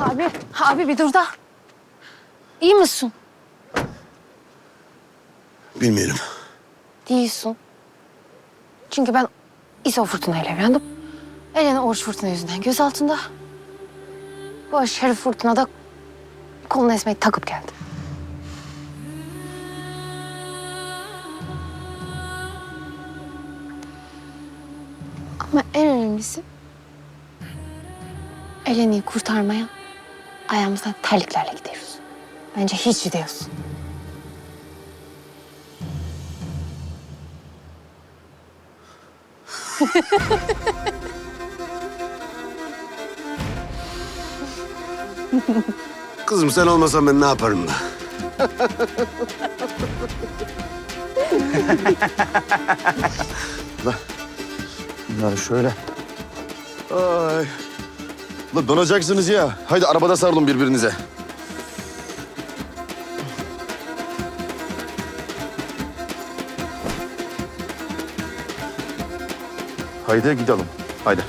Abi, abi bir dur da. İyi misin? Bilmiyorum. Değilsin. Çünkü ben İso Fırtına ile evlendim. Elena Oruç Fırtına yüzünden göz altında. Bu Şerif Fırtına da koluna esmeyi takıp geldi. Ama en önemlisi Eleni'yi kurtarmaya ayağımızdan terliklerle gidiyoruz. Bence hiç gidiyorsun. Kızım sen olmasan ben ne yaparım da? Bunları şöyle. Ay. La donacaksınız ya. Haydi arabada sarılın birbirinize. Haydi gidelim. Haydi.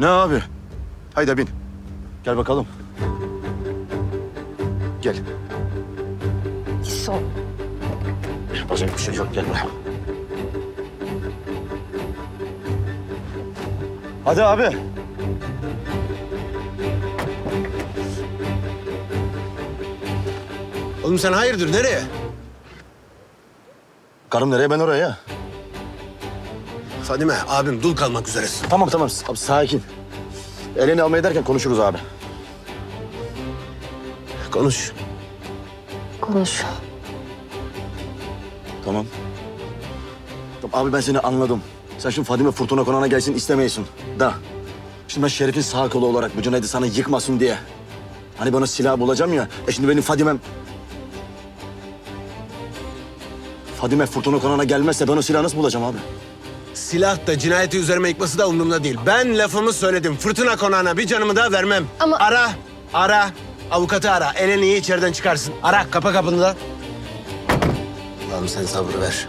Ne abi? Haydi bin. Gel bakalım. Gel. İso. Yapacak bir şey yok gel buraya. Hadi abi. Oğlum sen hayırdır nereye? Karım nereye ben oraya. Fadime abim dul kalmak üzeresin. Tamam tamam abi, sakin. Elini almaya derken konuşuruz abi. Konuş. Konuş. Tamam. Tamam, Abi ben seni anladım. Sen şimdi Fadime Fırtına konağına gelsin istemiyorsun. Da. Şimdi ben Şerif'in sağ kolu olarak bu Cüneyt'i sana yıkmasın diye. Hani bana silah bulacağım ya. E şimdi benim Fadime'm... Fadime Fırtına konağına gelmezse ben o silahı nasıl bulacağım abi? Silah da cinayeti üzerime yıkması da umurumda değil. Ben lafımı söyledim. Fırtına konağına bir canımı daha vermem. Ama- Ara, ara. Avukatı ara. Eleni'yi içeriden çıkarsın. Ara, kapa kapını da. Allah'ım sen sabır ver.